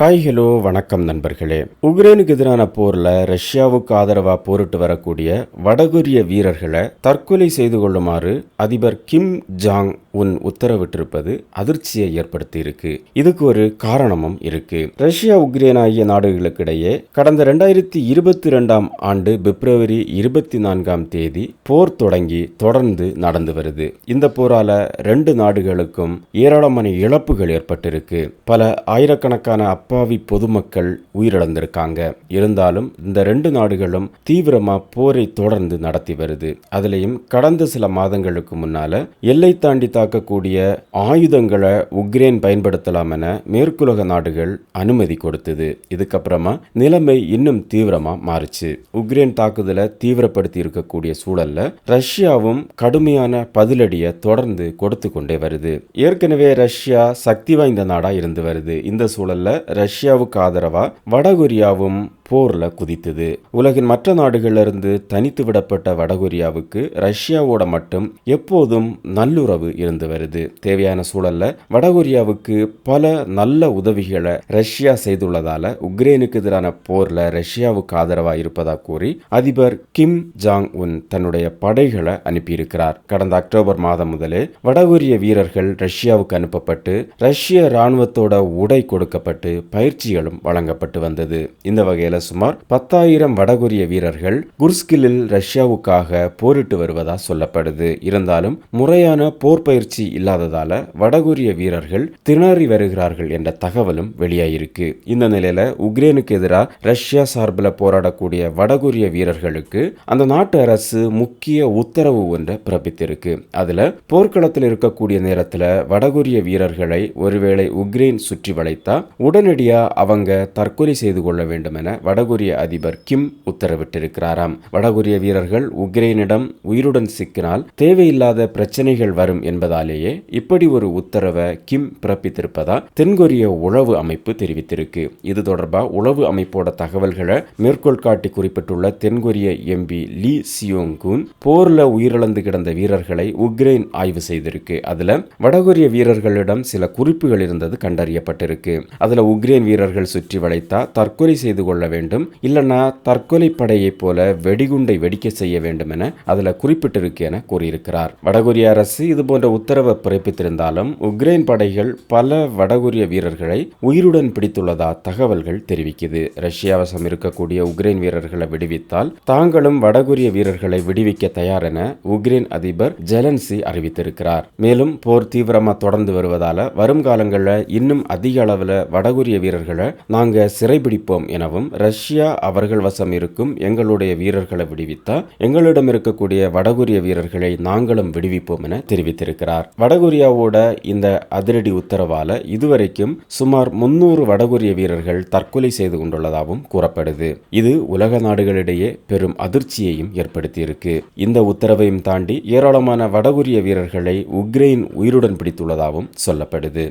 Hi hello வணக்கம் நண்பர்களே. உக்ரைனுக்கு எதிரான போர்ல ரஷ்யாவுக்கு ஆதரவா போரிட்டு வரக்கூடிய வடகொரிய வீரர்களை தற்கொலை செய்து கொள்ளுமாறு அதிபர் கிம் ஜாங் உன் உத்தரவிட்டிருப்பது அதிர்ச்சியை ஏற்படுத்தி இருக்கு இதுக்கு ஒரு காரணமும் இருக்கு. ரஷ்யா உக்ரைன் ஆகிய நாடுகளுக்கிடையே கடந்த ரெண்டாயிரத்தி இருபத்தி ரெண்டாம் ஆண்டு பிப்ரவரி இருபத்தி நான்காம் தேதி போர் தொடங்கி தொடர்ந்து நடந்து வருது. இந்த போரால ரெண்டு நாடுகளுக்கும் ஏராளமான இழப்புகள் ஏற்பட்டிருக்கு. பல ஆயிரக்கணக்கான அப்பாவி பொதுமக்கள் உயிரிழந்திருக்காங்க. இருந்தாலும் இந்த ரெண்டு நாடுகளும் தீவிரமா போரை தொடர்ந்து நடத்தி வருது. அதுலயும் கடந்த சில மாதங்களுக்கு முன்னால எல்லை தாண்டி தாக்கக்கூடிய ஆயுதங்களை உக்ரைன் பயன்படுத்தலாம் என மேற்குலக நாடுகள் அனுமதி கொடுத்தது. இதுக்கப்புறமா நிலைமை இன்னும் தீவிரமா மாறுச்சு. உக்ரைன் தாக்குதலை தீவிரப்படுத்தி இருக்கக்கூடிய சூழல்ல ரஷ்யாவும் கடுமையான பதிலடியை தொடர்ந்து கொடுத்து கொண்டே வருது. ஏற்கனவே ரஷ்யா சக்தி வாய்ந்த நாடா இருந்து வருது. இந்த சூழல்ல ரஷ்யாவுக்கு ஆதரவா வடகொரியாவும் போர்ல குதித்தது. உலகின் மற்ற நாடுகளிலிருந்து தனித்து விடப்பட்ட வடகொரியாவுக்கு ரஷ்யாவோட மட்டும் எப்போதும் நல்லுறவு இருந்து வருது. தேவையான சூழல்ல வடகொரியாவுக்கு பல நல்ல உதவிகளை ரஷ்யா செய்துள்ளதால உக்ரைனுக்கு எதிரான போர்ல ரஷ்யாவுக்கு ஆதரவா இருப்பதா கூறி அதிபர் கிம் ஜாங் உன் தன்னுடைய படைகளை அனுப்பியிருக்கிறார். கடந்த அக்டோபர் மாதம் முதலே வடகொரிய வீரர்கள் ரஷ்யாவுக்கு அனுப்பப்பட்டு ரஷ்ய இராணுவத்தோட உடை கொடுக்கப்பட்டு பயிற்சிகளும் வழங்கப்பட்டு வந்தது. இந்த வகையில் சுமார் பத்தாயிரம் வடகொரிய வீரர்கள் குர்ஸ்கிலில் ரஷ்யாவுக்காக போரிட்டு வருவதா சொல்லப்படுது. இருந்தாலும் முறையான போர் பயிற்சி இல்லாததால வடகொரிய வீரர்கள் திணறி வருகிறார்கள் என்ற தகவலும் வெளியாயிருக்கு. இந்த நிலையில உக்ரைனுக்கு எதிராக ரஷ்யா சார்பில் போராடக்கூடிய வடகொரிய வீரர்களுக்கு அந்த நாட்டு அரசு முக்கிய உத்தரவு ஒன்றை பிறப்பித்திருக்கு. அதுல போர்க்களத்தில் இருக்கக்கூடிய நேரத்தில் வடகொரிய வீரர்களை ஒருவேளை உக்ரைன் சுற்றி வளைத்தா உடனடியா அவங்க தற்கொலை செய்து கொள்ள வேண்டும் என வடகொரிய அதிபர் கிம் உத்தரவிட்டிருக்கிறாராம். வடகொரிய வீரர்கள் உக்ரைனிடம் உயிருடன் சிக்கினால் தேவையில்லாத பிரச்சனைகள் வரும் என்பதாலேயே இப்படி ஒரு உத்தரவை கிம் பிறப்பித்திருப்பதா தென்கொரிய உளவு அமைப்பு தெரிவித்திருக்கு. இது தொடர்பாக உளவு அமைப்போட தகவல்களை மேற்கோள் காட்டி குறிப்பிட்டுள்ள தென்கொரிய எம்பி லீ சியோங்குன் போர்ல உயிரிழந்து கிடந்த வீரர்களை உக்ரைன் ஆய்வு செய்திருக்கு. அதுல வடகொரிய வீரர்களிடம் சில குறிப்புகள் இருந்தது கண்டறியப்பட்டிருக்கு. அதுல உக்ரைன் வீரர்கள் சுற்றி வளைத்தா தற்கொலை செய்து கொள்ள வேண்டும். இல்லைன்னா தற்கொலை படையைப் போல வெடிகுண்டை வெடிக்க செய்ய வேண்டும் என அதில் குறிப்பிட்டிருக்கு என கூறியிருக்கிறார். வடகொரிய அரசு இது போன்ற உத்தரவை பிறப்பித்திருந்தாலும் உக்ரைன் படைகள் பல வடகொரிய வீரர்களை உயிருடன் பிடித்துள்ளதா தகவல்கள் தெரிவிக்குது. ரஷ்யா வசம் இருக்கக்கூடிய உக்ரைன் வீரர்களை விடுவித்தால் தாங்களும் வடகொரிய வீரர்களை விடுவிக்க தயார் என உக்ரைன் அதிபர் ஜெலன்சி அறிவித்திருக்கிறார். மேலும் போர் தீவிரமா தொடர்ந்து வருவதால வரும் காலங்களில் இன்னும் அதிக அளவில் வடகொரிய வீரர்களை நாங்க சிறைபிடிப்போம் எனவும் ரஷ்யா அவர்கள் வசம் இருக்கும் எங்களுடைய வீரர்களை விடுவித்தா எங்களிடம் இருக்கக்கூடிய வடகொரிய வீரர்களை நாங்களும் விடுவிப்போம் என தெரிவித்திருக்கிறார். வடகொரியாவோட இந்த அதிரடி உத்தரவால இதுவரைக்கும் சுமார் முன்னூறு வடகொரிய வீரர்கள் தற்கொலை செய்து கொண்டுள்ளதாகவும் கூறப்படுது. இது உலக நாடுகளிடையே பெரும் அதிர்ச்சியையும் ஏற்படுத்தியிருக்கு. இந்த உத்தரவையும் தாண்டி ஏராளமான வடகொரிய வீரர்களை உக்ரைன் உயிருடன் பிடித்துள்ளதாகவும் சொல்லப்படுது.